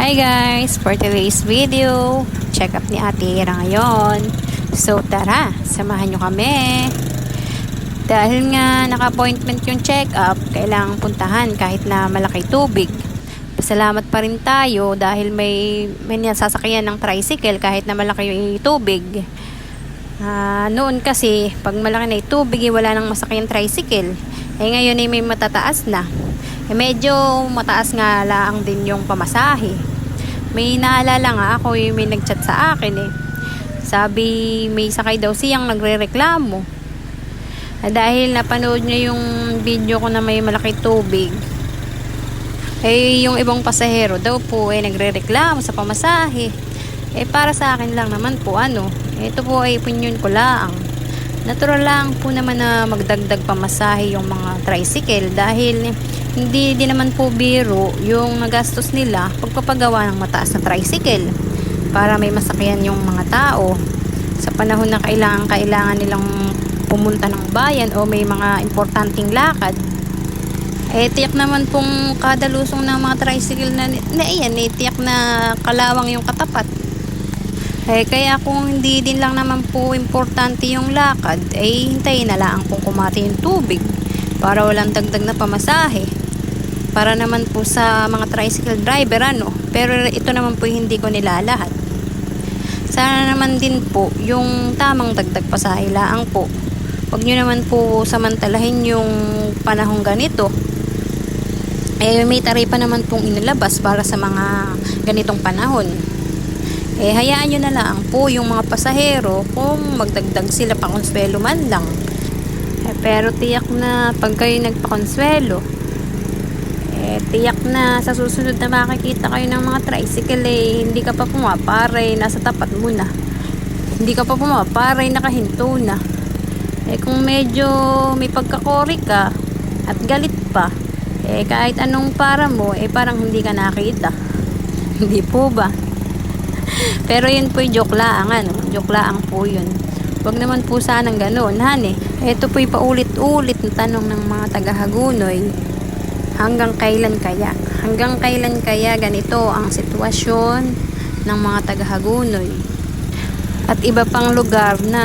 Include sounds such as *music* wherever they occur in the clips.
Hi guys! For today's video, check up ni Ate Ira ngayon. So tara, samahan nyo kami. Dahil nga naka-appointment yung check up, kailangang puntahan kahit na malaki tubig. Pasalamat pa rin tayo dahil may, may nasasakyan ng tricycle kahit na malaki yung tubig. Ah, noon kasi, pag malaki na yung tubig, eh, wala nang masakyan tricycle. Eh ngayon ay may matataas na. Eh medyo mataas nga lang din yung pamasahe. May naalala nga ako yung may nagchat sa akin eh. Sabi may sakay daw siyang nagre-reklamo. Ah, dahil napanood niya yung video ko na may malaki tubig. Eh yung ibang pasahero daw po eh nagre-reklamo sa pamasahe. Eh para sa akin lang naman po ano, ito po ay opinion ko lang. Natural lang po naman na magdagdag pamasahe yung mga tricycle dahil hindi din naman po biro yung nagastos nila pagpapagawa ng mataas na tricycle para may masakyan yung mga tao. Sa panahon na kailangan kailangan nilang pumunta ng bayan o may mga importanteng lakad eh tiyak naman pong kada lusong ng mga tricycle na, na iyan eh tiyak na kalawang yung katapat eh, kaya kung hindi din lang naman po importante yung lakad, eh hintayin na lang kung kumati yung tubig para walang dagdag na pamasahe. Para naman po sa mga tricycle driver ano, pero ito naman po hindi ko nilalahat. Sana naman din po yung tamang dagdag pasahe laang po. Huwag nyo naman po samantalahin yung panahong ganito. Eh, may taripa naman pong inilabas para sa mga ganitong panahon eh hayaan nyo na lang po yung mga pasahero kung magdagdag sila pa konswelo man lang. Eh, pero tiyak na pag kayo nagpa-konswelo, eh tiyak na sa susunod na makikita kayo ng mga tricycle eh, hindi ka pa pumapare, nasa tapat mo na. Hindi ka pa pumapare, nakahinto na. Eh kung medyo may pagkakori ka at galit pa, eh kahit anong para mo, eh parang hindi ka nakita. *laughs* hindi po ba? *laughs* Pero yun po yung joke lang, ano? Joke lang po yun. Huwag naman po sanang ganoon, hane. Ito po yung paulit-ulit na tanong ng mga taga-Hagunoy. Hanggang kailan kaya? Hanggang kailan kaya ganito ang sitwasyon ng mga taga-Hagunoy? At iba pang lugar na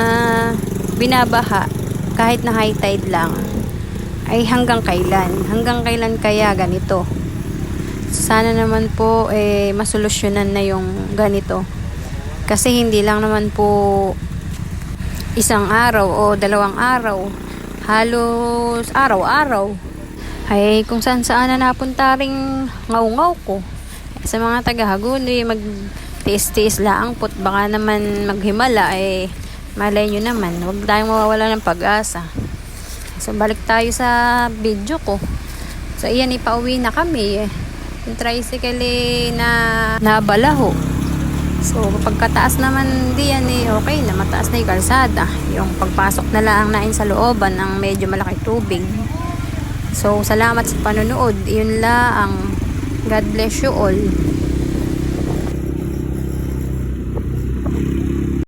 binabaha kahit na high tide lang ay hanggang kailan? Hanggang kailan kaya ganito? Sana naman po eh masolusyonan na yung ganito. Kasi hindi lang naman po isang araw o dalawang araw. Halos araw-araw. Ay kung saan saan na napunta ring ngaw-ngaw ko. Sa mga taga Hagunoy mag tiis-tiis laang pot baka naman maghimala eh malay nyo naman huwag tayong mawawala ng pag-asa. So balik tayo sa video ko. So iyan ipauwi na kami eh yung tricycle eh, na nabalaho. So, pagkataas naman diyan eh, okay na, mataas na yung kalsada. Yung pagpasok na lang nain sa looban ng medyo malaki tubig. So, salamat sa panonood. Yun lang. God bless you all.